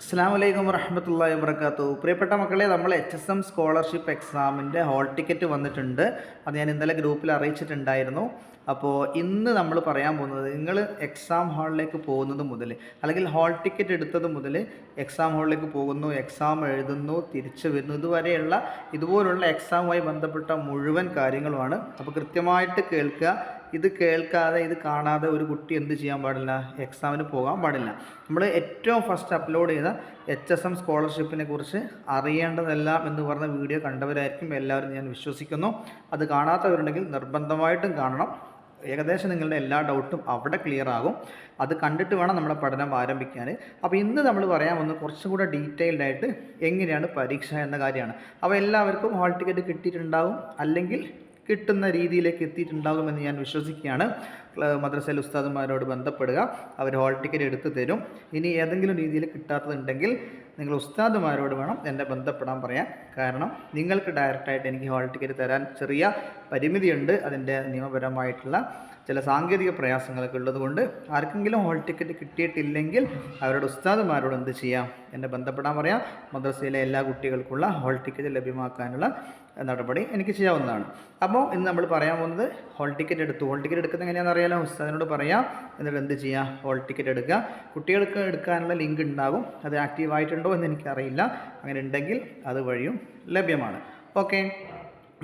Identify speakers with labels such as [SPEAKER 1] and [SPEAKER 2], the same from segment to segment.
[SPEAKER 1] അസ്സാം വലൈക്കും വറഹമത്തല്ലാ വർക്കാത്തു പ്രിയപ്പെട്ട മക്കളെ നമ്മൾ എച്ച് എസ് എം സ്കോളർഷിപ്പ് എക്സാമിന്റെ ഹോൾ ടിക്കറ്റ് വന്നിട്ടുണ്ട്. അത് ഞാൻ ഇന്നലെ ഗ്രൂപ്പിൽ അറിയിച്ചിട്ടുണ്ടായിരുന്നു. അപ്പോൾ ഇന്ന് നമ്മൾ പറയാൻ പോകുന്നത് നിങ്ങൾ എക്സാം ഹാളിലേക്ക് പോകുന്നത് മുതൽ അല്ലെങ്കിൽ ഹോൾ ടിക്കറ്റ് എടുത്തത് മുതൽ എക്സാം ഹാളിലേക്ക് പോകുന്നു എക്സാം എഴുതുന്നു തിരിച്ചു വരുന്നു ഇതുവരെയുള്ള ഇതുപോലുള്ള എക്സാമുമായി ബന്ധപ്പെട്ട മുഴുവൻ കാര്യങ്ങളുമാണ്. അപ്പോൾ കൃത്യമായിട്ട് കേൾക്കുക. ഇത് കേൾക്കാതെ ഇത് കാണാതെ ഒരു കുട്ടി എന്ത് ചെയ്യാൻ പാടില്ല? എക്സാമിന് പോകാൻ പാടില്ല. നമ്മൾ ഏറ്റവും ഫസ്റ്റ് അപ്ലോഡ് ചെയ്ത എച്ച് എസ് എം സ്കോളർഷിപ്പിനെ കുറിച്ച് അറിയേണ്ടതെല്ലാം എന്ന് പറഞ്ഞ വീഡിയോ കണ്ടവരായിരിക്കും എല്ലാവരും ഞാൻ വിശ്വസിക്കുന്നു. അത് കാണാത്തവരുണ്ടെങ്കിൽ നിർബന്ധമായിട്ടും കാണണം. ഏകദേശം നിങ്ങളുടെ എല്ലാ ഡൗട്ടും അവിടെ ക്ലിയർ ആകും. അത് കണ്ടിട്ട് വേണം നമ്മുടെ പഠനം ആരംഭിക്കാൻ അപ്പോൾ ഇന്ന് നമ്മൾ പറയാൻ വന്ന് കുറച്ചും കൂടെ ഡീറ്റെയിൽഡ് ആയിട്ട് എങ്ങനെയാണ് പരീക്ഷ എന്ന കാര്യമാണ്. അപ്പോൾ എല്ലാവർക്കും ഹാൾ ടിക്കറ്റ് കിട്ടിയിട്ടുണ്ടാകും അല്ലെങ്കിൽ കിട്ടുന്ന രീതിയിലേക്ക് എത്തിയിട്ടുണ്ടാകുമെന്ന് ഞാൻ വിശ്വസിക്കുകയാണ്. മദ്രസയിൽ ഉസ്താദുമാരോട് ബന്ധപ്പെടുക. അവർ ഹോൾ ടിക്കറ്റ് എടുത്ത് തരും. ഇനി ഏതെങ്കിലും രീതിയിൽ കിട്ടാത്തതുണ്ടെങ്കിൽ നിങ്ങൾ ഉസ്താദുമാരോട് വേണം എന്നെ ബന്ധപ്പെടാൻ പറയാൻ. കാരണം നിങ്ങൾക്ക് ഡയറക്റ്റായിട്ട് എനിക്ക് ഹോൾ ടിക്കറ്റ് തരാൻ ചെറിയ പരിമിതിയുണ്ട്. അതിന്റെ നിയമപരമായിട്ടുള്ള ചില സാങ്കേതിക പ്രയാസങ്ങളൊക്കെ ഉള്ളതുകൊണ്ട് ആർക്കെങ്കിലും ഹോൾ ടിക്കറ്റ് കിട്ടിയിട്ടില്ലെങ്കിൽ അവരുടെ ഉസ്താദുമാരോട് എന്ത് ചെയ്യാം എന്നെ ബന്ധപ്പെടാൻ പറയാം. മദ്രസയിലെ എല്ലാ കുട്ടികൾക്കുള്ള ഹോൾ ടിക്കറ്റ് ലഭ്യമാക്കാനുള്ള നടപടി എനിക്ക് ചെയ്യാവുന്നതാണ്. അപ്പോൾ ഇന്ന് നമ്മൾ പറയാൻ പോകുന്നത് ഹോൾ ടിക്കറ്റ് എടുത്തു ഹോൾ ടിക്കറ്റ് എടുക്കുന്നത് എങ്ങനെയാണെന്ന് അറിയാലോ? ഉസ്താദിനോട് പറയാം. എന്നിട്ട് എന്ത് ചെയ്യുക ഹോൾ ടിക്കറ്റ് എടുക്കുക. കുട്ടികൾക്ക് എടുക്കാനുള്ള ലിങ്ക് ഉണ്ടാകും. അത് ആക്റ്റീവ് ആയിട്ടുണ്ടോ എന്ന് എനിക്കറിയില്ല. അങ്ങനെ ഉണ്ടെങ്കിൽ അത് വഴിയും ലഭ്യമാണ്. ഓക്കെ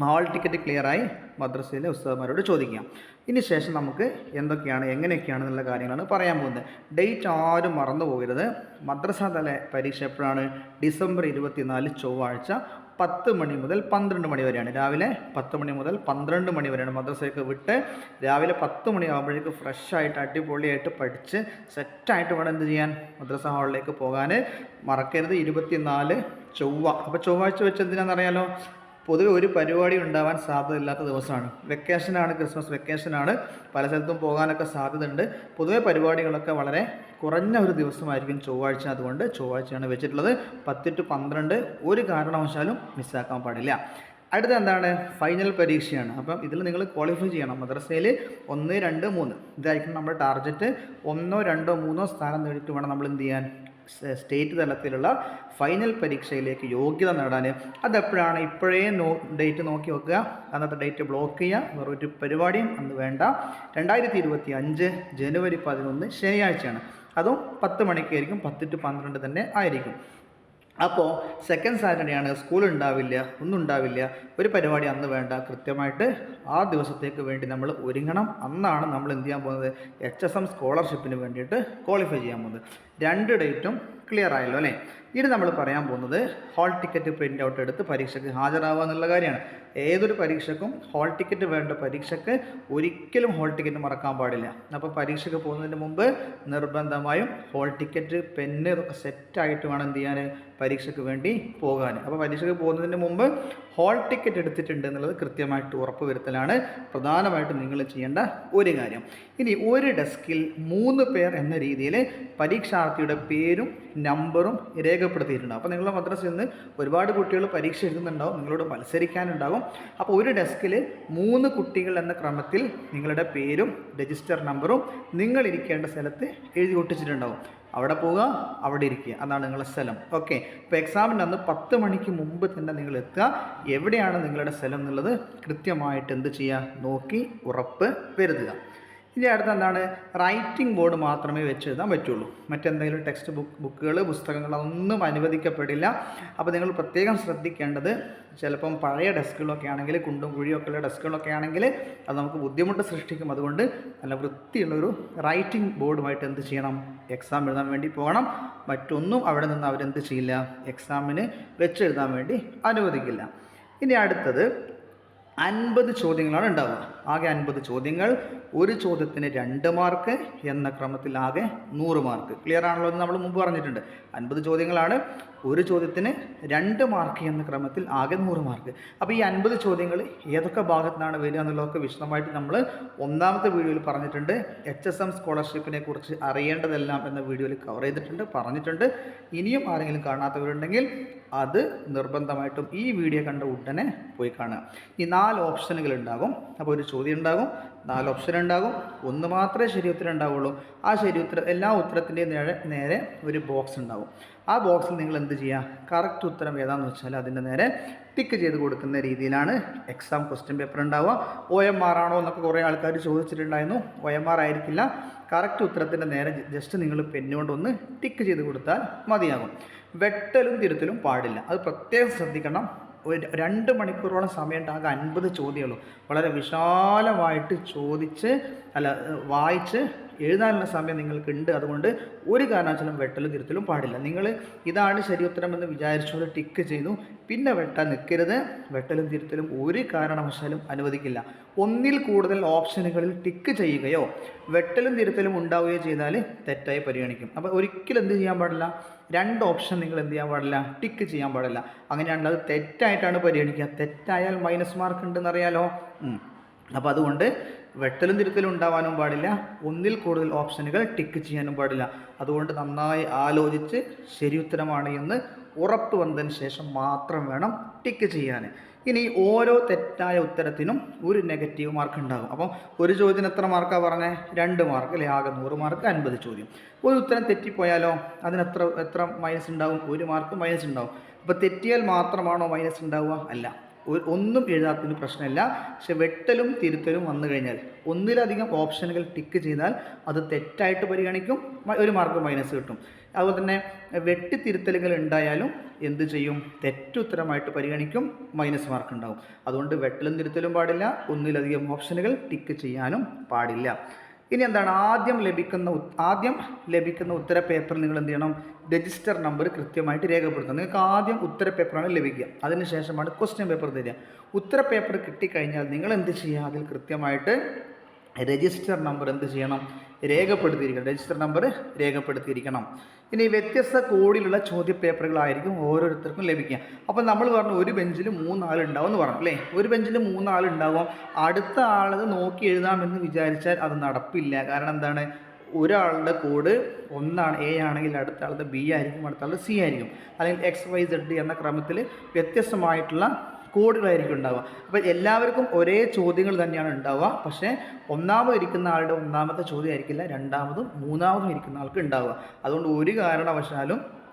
[SPEAKER 1] ഹോൾ ടിക്കറ്റ് ക്ലിയറായി മദ്രസയിലെ ഉസ്താദന്മാരോട് ചോദിക്കാം. ഇനി ശേഷം നമുക്ക് എന്തൊക്കെയാണ് എങ്ങനെയൊക്കെയാണ് എന്നുള്ള കാര്യങ്ങളാണ് പറയാൻ പോകുന്നത്. ഡേറ്റ് ആരും മറന്നു പോകരുത്. മദ്രസ തല പരീക്ഷ എപ്പോഴാണ്? ഡിസംബർ ഇരുപത്തിനാല് ചൊവ്വാഴ്ച പത്ത് മണി മുതൽ പന്ത്രണ്ട് മണി വരെയാണ്. രാവിലെ പത്ത് മണി മുതൽ പന്ത്രണ്ട് മണി വരെയാണ് മദ്രസയൊക്കെ വിട്ട് രാവിലെ പത്ത് മണി ആകുമ്പോഴേക്ക് ഫ്രഷായിട്ട് അടിപൊളിയായിട്ട് പഠിച്ച് സെറ്റായിട്ട് വേണം എന്ത് ചെയ്യാൻ? മദ്രസ ഹാളിലേക്ക് പോകാൻ. മറക്കരുത്. ഇരുപത്തിനാല് ചൊവ്വ. അപ്പോൾ ചൊവ്വാഴ്ച വെച്ച് എന്തിനാണെന്നറിയാലോ? പൊതുവെ ഒരു പരിപാടി ഉണ്ടാവാൻ സാധ്യതയില്ലാത്ത ദിവസമാണ്. വെക്കേഷനാണ് ക്രിസ്മസ് വെക്കേഷനാണ് പല സ്ഥലത്തും പോകാനൊക്കെ സാധ്യതയുണ്ട്. പൊതുവെ പരിപാടികളൊക്കെ വളരെ കുറഞ്ഞ ഒരു ദിവസമായിരിക്കും ചൊവ്വാഴ്ച. അതുകൊണ്ട് ചൊവ്വാഴ്ചയാണ് വെച്ചിട്ടുള്ളത്. പത്ത് ടു പന്ത്രണ്ട് ഒരു കാരണവശാലും മിസ്സാക്കാൻ പാടില്ല. അടുത്ത എന്താണ്? ഫൈനൽ പരീക്ഷയാണ്. അപ്പം ഇതിൽ നിങ്ങൾ ക്വാളിഫൈ ചെയ്യണം. മദ്രസയിൽ ഒന്ന് രണ്ട് മൂന്ന്. ഇതായിരിക്കും നമ്മുടെ ടാർഗറ്റ് ഒന്നോ രണ്ടോ മൂന്നോ സ്ഥാനം നേടിയിട്ട് വേണം നമ്മൾ എന്ത് ചെയ്യാൻ. സ്റ്റേറ്റ് തലത്തിലുള്ള ഫൈനൽ പരീക്ഷയിലേക്ക് യോഗ്യത നേടാൻ അതെപ്പോഴാണ് ഇപ്പോഴേ നോ ഡേറ്റ് നോക്കി വെക്കുക. അന്നത്തെ ഡേറ്റ് ബ്ലോക്ക് ചെയ്യുക. വേറൊരു പരിപാടിയും അന്ന് വേണ്ട. രണ്ടായിരത്തി ഇരുപത്തി അഞ്ച് ജനുവരി പതിനൊന്ന് ശനിയാഴ്ചയാണ്. അതും പത്ത് മണിക്കായിരിക്കും പത്ത് ടു പന്ത്രണ്ട് തന്നെ ആയിരിക്കും. അപ്പോൾ സെക്കൻഡ് സാറ്റർഡേ ആണ്. സ്കൂൾ ഉണ്ടാവില്ല ഒന്നും ഉണ്ടാവില്ല. ഒരു പരിപാടി അന്ന് വേണ്ട. കൃത്യമായിട്ട് ആ ദിവസത്തേക്ക് വേണ്ടി നമ്മൾ ഒരുങ്ങണം. അന്നാണ് നമ്മൾ എന്ത് ചെയ്യാൻ പോകുന്നത്? എച്ച് എസ് എം സ്കോളർഷിപ്പിന് വേണ്ടിയിട്ട് ക്വാളിഫൈ ചെയ്യാൻ പോകുന്നത്. രണ്ട് ഡേറ്റും ക്ലിയർ ആയല്ലോ അല്ലേ? ഇനി നമ്മൾ പറയാൻ പോകുന്നത് ഹാൾ ടിക്കറ്റ് പ്രിന്റ് ഔട്ട് എടുത്ത് പരീക്ഷയ്ക്ക് ഹാജരാവുക എന്നുള്ള കാര്യമാണ്. ഏതൊരു പരീക്ഷക്കും ഹാൾ ടിക്കറ്റ് വേണ്ട പരീക്ഷയ്ക്ക് ഒരിക്കലും ഹാൾ ടിക്കറ്റ് മറക്കാൻ പാടില്ല. അപ്പോൾ പരീക്ഷയ്ക്ക് പോകുന്നതിന് മുമ്പ് നിർബന്ധമായും ഹാൾ ടിക്കറ്റ് പെന്ന് ഇതൊക്കെ സെറ്റായിട്ട് വേണം എന്ത് ചെയ്യാൻ? പരീക്ഷയ്ക്ക് വേണ്ടി പോകാൻ. അപ്പോൾ പരീക്ഷയ്ക്ക് പോകുന്നതിന് മുമ്പ് ഹാൾ ടിക്കറ്റ് എടുത്തിട്ടുണ്ട് എന്നുള്ളത് കൃത്യമായിട്ട് ഉറപ്പ് വരുത്തലാണ് പ്രധാനമായിട്ടും നിങ്ങൾ ചെയ്യേണ്ട ഒരു കാര്യം. ഇനി ഒരു ഡെസ്കിൽ മൂന്ന് പേർ എന്ന രീതിയിൽ പരീക്ഷാർത്ഥിയുടെ പേരും നമ്പറും രേഖപ്പെടുത്തിയിട്ടുണ്ട്. അപ്പോൾ നിങ്ങളുടെ മദ്രസയിൽ നിന്ന് ഒരുപാട് കുട്ടികൾ പരീക്ഷ എഴുതുന്നുണ്ടാവും നിങ്ങളോട് മത്സരിക്കാനുണ്ടാകും. അപ്പോൾ ഒരു ഡെസ്കിൽ മൂന്ന് കുട്ടികൾ എന്ന ക്രമത്തിൽ നിങ്ങളുടെ പേരും രജിസ്റ്റർ നമ്പറും നിങ്ങൾ ഇരിക്കേണ്ട സ്ഥലത്ത് എഴുതി ഒട്ടിച്ചിട്ടുണ്ടാവും. അവിടെ പോവുക അവിടെ ഇരിക്കുക. അതാണ് നിങ്ങളുടെ സ്ഥലം. ഓക്കെ. ഇപ്പോൾ എക്സാമിന്റെ അന്ന് പത്ത് മണിക്ക് മുമ്പ് തന്നെ നിങ്ങൾ എത്തുക. എവിടെയാണ് നിങ്ങളുടെ സ്ഥലം എന്നുള്ളത് കൃത്യമായിട്ട് എന്ത് ചെയ്യുക? നോക്കി ഉറപ്പ് വരുത്തുക. ഇനി അടുത്ത എന്താണ്? റൈറ്റിംഗ് ബോർഡ് മാത്രമേ വെച്ച് എഴുതാൻ പറ്റുള്ളൂ. മറ്റെന്തെങ്കിലും ടെക്സ്റ്റ് ബുക്ക് ബുക്കുകൾ പുസ്തകങ്ങൾ അതൊന്നും അനുവദിക്കപ്പെടില്ല. അപ്പോൾ നിങ്ങൾ പ്രത്യേകം ശ്രദ്ധിക്കേണ്ടത് ചിലപ്പം പഴയ ഡെസ്കുകളൊക്കെ ആണെങ്കിൽ കുണ്ടും കുഴിയൊക്കെ ഉള്ള ഡെസ്കുകളൊക്കെ ആണെങ്കിൽ അത് നമുക്ക് ബുദ്ധിമുട്ട് സൃഷ്ടിക്കും. അതുകൊണ്ട് നല്ല വൃത്തിയുള്ളൊരു റൈറ്റിംഗ് ബോർഡുമായിട്ട് എന്ത് ചെയ്യണം? എക്സാം എഴുതാൻ വേണ്ടി പോകണം. മറ്റൊന്നും അവിടെ നിന്ന് അവരെന്ത് ചെയ്യില്ല? എക്സാമിന് വെച്ചെഴുതാൻ വേണ്ടി അനുവദിക്കില്ല. ഇനി അടുത്തത് അൻപത് ചോദ്യങ്ങളാണ് ഉണ്ടാവുക. ആകെ അൻപത് ചോദ്യങ്ങൾ. ഒരു ചോദ്യത്തിന് രണ്ട് മാർക്ക് എന്ന ക്രമത്തിൽ ആകെ നൂറ് മാർക്ക്. ക്ലിയർ ആണല്ലോ എന്ന് നമ്മൾ മുമ്പ് പറഞ്ഞിട്ടുണ്ട്. അൻപത് ചോദ്യങ്ങളാണ്. ഒരു ചോദ്യത്തിന് രണ്ട് മാർക്ക് എന്ന ക്രമത്തിൽ ആകെ നൂറ് മാർക്ക് അപ്പോൾ ഈ അൻപത് ചോദ്യങ്ങൾ ഏതൊക്കെ ഭാഗത്താണ് വരിക എന്നുള്ളതൊക്കെ വിശദമായിട്ട് നമ്മൾ ഒന്നാമത്തെ വീഡിയോയിൽ പറഞ്ഞിട്ടുണ്ട്. എച്ച് എസ് എം സ്കോളർഷിപ്പിനെ കുറിച്ച് അറിയേണ്ടതെല്ലാം എന്ന വീഡിയോയിൽ കവർ ചെയ്തിട്ടുണ്ട് പറഞ്ഞിട്ടുണ്ട്. ഇനിയും ആരെങ്കിലും കാണാത്തവരുണ്ടെങ്കിൽ അത് നിർബന്ധമായിട്ടും ഈ വീഡിയോ കണ്ട ഉടനെ പോയി കാണുക. ഈ നാല് ഓപ്ഷനുകൾ ഉണ്ടാകും. അപ്പോൾ ഒരു ചോദ്യം ഉണ്ടാകും. നാല് ഓപ്ഷൻ ഉണ്ടാകും. ഒന്ന് മാത്രമേ ശരി ഉത്തരം ഉണ്ടാവുള്ളൂ. ആ ശരി ഉത്തരം എല്ലാ ഉത്തരത്തിന്റെയും നേരെ നേരെ ഒരു ബോക്സ് ഉണ്ടാവും. ആ ബോക്സിൽ നിങ്ങൾ എന്ത് ചെയ്യുക? കറക്റ്റ് ഉത്തരം ഏതാണെന്ന് വെച്ചാൽ അതിന്റെ നേരെ ടിക്ക് ചെയ്ത് കൊടുക്കുന്ന രീതിയിലാണ് എക്സാം ക്വസ്റ്റ്യൻ പേപ്പർ ഉണ്ടാവുക. ഒ എം ആർ ആണോ എന്നൊക്കെ കുറേ ആൾക്കാർ ചോദിച്ചിട്ടുണ്ടായിരുന്നു. ഒ എം ആർ ആയിരിക്കില്ല. കറക്റ്റ് ഉത്തരത്തിന്റെ നേരെ ജസ്റ്റ് നിങ്ങൾ പെന്നുകൊണ്ടൊന്ന് ടിക്ക് ചെയ്ത് കൊടുത്താൽ മതിയാകും. വെട്ടലും തിരുത്തലും പാടില്ല. അത് പ്രത്യേകം ശ്രദ്ധിക്കണം. ഒരു രണ്ട് മണിക്കൂറോളം സമയം ആകെ അൻപത് ചോദ്യമുള്ളൂ. വളരെ വിശാലമായിട്ട് ചോദിച്ച് അല്ല വായിച്ച് എഴുതാനുള്ള സമയം നിങ്ങൾക്കുണ്ട്. അതുകൊണ്ട് ഒരു കാരണവശാലും വെട്ടലും തിരുത്തലും പാടില്ല. നിങ്ങൾ ഇതാണ് ശരി ഉത്തരം എന്ന് വിചാരിച്ചുകൊണ്ട് ടിക്ക് ചെയ്തു. പിന്നെ വെട്ടാൻ നിൽക്കരുത്. വെട്ടലും തിരുത്തലും ഒരു കാരണവശാലും അനുവദിക്കില്ല. ഒന്നിൽ കൂടുതൽ ഓപ്ഷനുകളിൽ ടിക്ക് ചെയ്യുകയോ വെട്ടലും തിരുത്തലും ഉണ്ടാവുകയോ ചെയ്താൽ തെറ്റായി പരിഗണിക്കും. അപ്പോൾ ഒരിക്കലും എന്ത് ചെയ്യാൻ പാടില്ല? രണ്ട് ഓപ്ഷൻ നിങ്ങൾ എന്ത് ചെയ്യാൻ പാടില്ല? ടിക്ക് ചെയ്യാൻ പാടില്ല. അങ്ങനെയാണെങ്കിൽ അത് തെറ്റായിട്ടാണ് പരിഗണിക്കുക. തെറ്റായാൽ മൈനസ് മാർക്ക് ഉണ്ടെന്നറിയാലോ അപ്പോൾ അതുകൊണ്ട് വെട്ടലും തിരുത്തലും ഉണ്ടാവാനും പാടില്ല. ഒന്നിൽ കൂടുതൽ ഓപ്ഷനുകൾ ടിക്ക് ചെയ്യാനും പാടില്ല. അതുകൊണ്ട് നന്നായി ആലോചിച്ച് ശരി ഉത്തരമാണ് എന്ന് ഉറപ്പ് വന്നതിന് ശേഷം മാത്രം വേണം ടിക്ക് ചെയ്യാൻ. ഇനി ഓരോ തെറ്റായ ഉത്തരത്തിനും ഒരു നെഗറ്റീവ് മാർക്ക് ഉണ്ടാകും. അപ്പം ഒരു ചോദ്യത്തിന് എത്ര മാർക്കാണ് പറഞ്ഞത് രണ്ട് മാർക്ക് അല്ലെ? ആകെ നൂറ് മാർക്ക് അൻപത് ചോദ്യം. ഒരു ഉത്തരം തെറ്റിപ്പോയാലോ? അതിന് എത്ര എത്ര മൈനസ് ഉണ്ടാകും ഒരു മാർക്ക് മൈനസ് ഉണ്ടാകും അപ്പോൾ തെറ്റിയാൽ മാത്രമാണോ മൈനസ് ഉണ്ടാവുക? അല്ല. ഒന്നും എഴുതാത്തതിന് പ്രശ്നമില്ല. പക്ഷെ വെട്ടലും തിരുത്തലും വന്നു കഴിഞ്ഞാൽ ഒന്നിലധികം ഓപ്ഷനുകൾ ടിക്ക് ചെയ്താൽ അത് തെറ്റായിട്ട് പരിഗണിക്കും. ഒരു മാർക്ക് മൈനസ് കിട്ടും. അതുപോലെ തന്നെ വെട്ടിത്തിരുത്തലുകൾ ഉണ്ടായാലും എന്ത് ചെയ്യും? തെറ്റുത്തരമായിട്ട് പരിഗണിക്കും. മൈനസ് മാർക്ക് ഉണ്ടാവും. അതുകൊണ്ട് വെട്ടലും തിരുത്തലും പാടില്ല. ഒന്നിലധികം ഓപ്ഷനുകൾ ടിക്ക് ചെയ്യാനും പാടില്ല. ഇനി എന്താണ്? ആദ്യം ലഭിക്കുന്ന ആദ്യം ലഭിക്കുന്ന ഉത്തര പേപ്പർ നിങ്ങൾ എന്ത് ചെയ്യണം? രജിസ്റ്റർ നമ്പർ കൃത്യമായിട്ട് രേഖപ്പെടുത്തണം. നിങ്ങൾക്ക് ആദ്യം ഉത്തര പേപ്പറാണ് ലഭിക്കുക. അതിനുശേഷമാണ് ക്വസ്റ്റ്യൻ പേപ്പർ തരിക. ഉത്തര പേപ്പർ കിട്ടിക്കഴിഞ്ഞാൽ നിങ്ങൾ എന്ത് ചെയ്യുക? അതിൽ കൃത്യമായിട്ട് രജിസ്റ്റർ നമ്പർ എന്ത് ചെയ്യണം? രേഖപ്പെടുത്തിയിരിക്കണം. രജിസ്റ്റർ നമ്പർ രേഖപ്പെടുത്തിയിരിക്കണം. ഇനി വ്യത്യസ്ത കോഡിലുള്ള ചോദ്യ പേപ്പറുകളായിരിക്കും ഓരോരുത്തർക്കും ലഭിക്കുക. അപ്പോൾ നമ്മൾ പറഞ്ഞു ഒരു ബെഞ്ചിൽ മൂന്നാളുണ്ടാവും എന്ന് പറഞ്ഞു അല്ലേ? ഒരു ബെഞ്ചിൽ മൂന്നാളുണ്ടാവും അടുത്ത ആളത് നോക്കി എഴുതാമെന്ന് വിചാരിച്ചാൽ അത് നടപ്പില്ല. കാരണം എന്താണ്? ഒരാളുടെ കോഡ് ഒന്നാണ് എ ആണെങ്കിൽ അടുത്ത ആളുടെ ബി ആയിരിക്കും അടുത്ത ആളുടെ സി ആയിരിക്കും. അല്ലെങ്കിൽ എക്സ് വൈ സെഡ് എന്ന ക്രമത്തിൽ വ്യത്യസ്തമായിട്ടുള്ള കോഡുകളായിരിക്കും ഉണ്ടാവുക. അപ്പോൾ എല്ലാവർക്കും ഒരേ ചോദ്യങ്ങൾ തന്നെയാണ് ഉണ്ടാവുക. പക്ഷേ ഒന്നാമത് ഇരിക്കുന്ന ആളുടെ ഒന്നാമത്തെ ചോദ്യം ആയിരിക്കില്ല രണ്ടാമതും മൂന്നാമതും ഇരിക്കുന്ന ആൾക്ക് ഉണ്ടാവുക. അതുകൊണ്ട് ഒരു കാരണവശാലും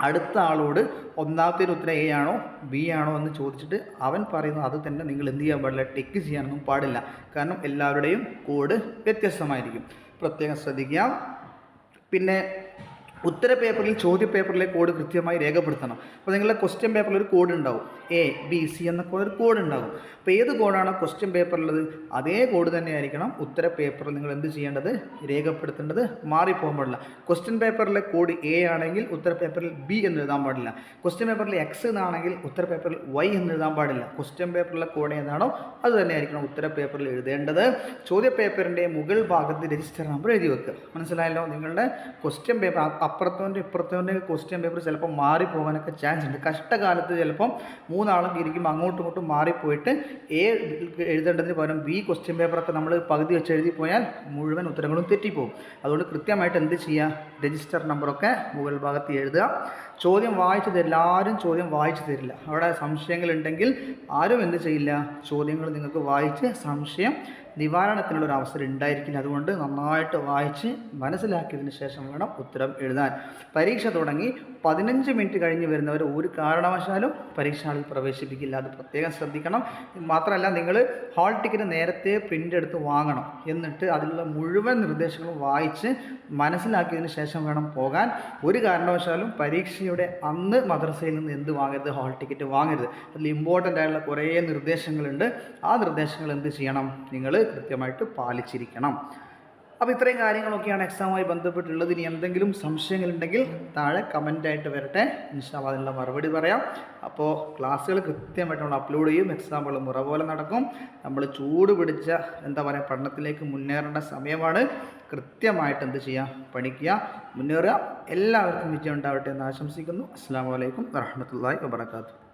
[SPEAKER 1] അടുത്ത ആളോട് ഒന്നാമത്തെ ഉത്തരം എ ആണോ ബി ആണോ എന്ന് ചോദിച്ചിട്ട് അവൻ പറയുന്നത് അത് തന്നെ നിങ്ങൾ എന്ത് ചെയ്യാൻ പാടില്ല ടിക്ക് ചെയ്യാനൊന്നും പാടില്ല. കാരണം എല്ലാവരുടെയും കോഡ് വ്യത്യസ്തമായിരിക്കും. പ്രത്യേകം ശ്രദ്ധിക്കാം പിന്നെ ഉത്തര പേപ്പറിൽ ചോദ്യ പേപ്പറിലെ കോഡ് കൃത്യമായി രേഖപ്പെടുത്തണം. അപ്പോൾ നിങ്ങളുടെ ക്വസ്റ്റ്യൻ പേപ്പറിൽ ഒരു കോഡ് ഉണ്ടാവും. എ ബി സി എന്നൊക്കെ ഒരു കോഡ് ഉണ്ടാകും അപ്പോൾ ഏത് കോഡാണ് ക്വസ്റ്റ്യൻ പേപ്പറിലുള്ളത് അതേ കോഡ് തന്നെ ആയിരിക്കണം ഉത്തര പേപ്പറിൽ നിങ്ങൾ എന്ത് ചെയ്യേണ്ടത്? രേഖപ്പെടുത്തേണ്ടത് മാറിപ്പോകാൻ പാടില്ല. ക്വസ്റ്റ്യൻ പേപ്പറിലെ കോഡ് എ ആണെങ്കിൽ ഉത്തര പേപ്പറിൽ ബി എന്ന് എഴുതാൻ പാടില്ല. ക്വസ്റ്റ്യൻ പേപ്പറിൽ എക്സ് എന്നാണെങ്കിൽ ഉത്തര പേപ്പറിൽ വൈ എന്ന് എഴുതാൻ പാടില്ല. ക്വസ്റ്റ്യൻ പേപ്പറിലെ കോഡ് ഏതാണോ അത് തന്നെ ആയിരിക്കണം ഉത്തര പേപ്പറിൽ എഴുതേണ്ടത്. ചോദ്യ പേപ്പറിന്റെ മുകൾ ഭാഗത്ത് രജിസ്റ്റർ നമ്പർ എഴുതി വെക്കുക മനസ്സിലായല്ലോ നിങ്ങളുടെ ക്വസ്റ്റ്യൻ പേപ്പർ അപ്പുറത്തോന്റെ ഇപ്പുറത്തോന്റെ ക്വസ്റ്റ്യൻ പേപ്പർ ചിലപ്പോൾ മാറിപ്പോകാനൊക്കെ ചാൻസ് ഉണ്ട്. കഷ്ടകാലത്ത് ചിലപ്പം മൂന്നാളും ഇരിക്കുമ്പോൾ അങ്ങോട്ടും ഇങ്ങോട്ടും മാറിപ്പോയിട്ട് എ എഴുതേണ്ടതിന് പകരം ബി ക്വസ്റ്റ്യൻ പേപ്പറൊക്കെ നമ്മൾ പകുതി വെച്ച് എഴുതി പോയാൽ മുഴുവൻ ഉത്തരങ്ങളും തെറ്റിപ്പോകും. അതുകൊണ്ട് കൃത്യമായിട്ട് എന്ത് ചെയ്യുക രജിസ്റ്റർ നമ്പറൊക്കെ മുകൾ ഭാഗത്ത് എഴുതുക. ചോദ്യം വായിച്ചു എല്ലാവരും ചോദ്യം വായിച്ചു തരില്ല. അവിടെ സംശയങ്ങളുണ്ടെങ്കിൽ ആരും എന്ത് ചെയ്യില്ല? ചോദ്യങ്ങൾ നിങ്ങൾക്ക് വായിച്ച് സംശയം നിവാരണത്തിനുള്ള ഒരു അവസരം ഉണ്ടായിരിക്കില്ല അതുകൊണ്ട് നന്നായിട്ട് വായിച്ച് മനസ്സിലാക്കിയതിന് ശേഷം വേണം ഉത്തരം എഴുതാൻ. പരീക്ഷ തുടങ്ങി പതിനഞ്ച് മിനിറ്റ് കഴിഞ്ഞ് വരുന്നവർ ഒരു കാരണവശാലും പരീക്ഷാളിൽ പ്രവേശിപ്പിക്കില്ല. അത് പ്രത്യേകം ശ്രദ്ധിക്കണം. മാത്രമല്ല നിങ്ങൾ ഹാൾ ടിക്കറ്റ് നേരത്തെ പ്രിന്റ് എടുത്ത് വാങ്ങണം. എന്നിട്ട് അതിലുള്ള മുഴുവൻ നിർദ്ദേശങ്ങളും വായിച്ച് മനസ്സിലാക്കിയതിന് ശേഷം വേണം പോകാൻ. ഒരു കാരണവശാലും പരീക്ഷയുടെ അന്ന് മദ്രസയിൽ നിന്ന് എന്ത് വാങ്ങരുത്? Hall ticket വാങ്ങരുത്. അതിൽ ഇമ്പോർട്ടന്റ് ആയിട്ടുള്ള കുറേ നിർദ്ദേശങ്ങളുണ്ട്. ആ നിർദ്ദേശങ്ങൾ എന്ത് ചെയ്യണം? നിങ്ങൾ കൃത്യമായിട്ട് പാലിച്ചിരിക്കണം. അപ്പോൾ ഇത്രയും കാര്യങ്ങളൊക്കെയാണ് എക്സാമുമായി ബന്ധപ്പെട്ടുള്ളത്. ഇനി എന്തെങ്കിലും സംശയങ്ങളുണ്ടെങ്കിൽ താഴെ കമന്റായിട്ട് വരട്ടെ. ഇൻഷാല്ല അതിനുള്ള മറുപടി പറയാം. അപ്പോൾ ക്ലാസ്സുകൾ കൃത്യമായിട്ട് നമ്മൾ അപ്ലോഡ് ചെയ്യും. എക്സാമുകൾ മുറ പോലെ നടക്കും. നമ്മൾ ചൂട് പിടിച്ച എന്താ പറയുക പഠനത്തിലേക്ക് മുന്നേറേണ്ട സമയമാണ്. കൃത്യമായിട്ട് എന്ത് ചെയ്യാം? പഠിക്കുക. മുന്നേറുക. എല്ലാവർക്കും വിജയം ഉണ്ടാവട്ടെ എന്ന് ആശംസിക്കുന്നു. അസ്സാം വലൈക്കും വറഹമത്തല്ലാഹി വാബർക്കാത്തു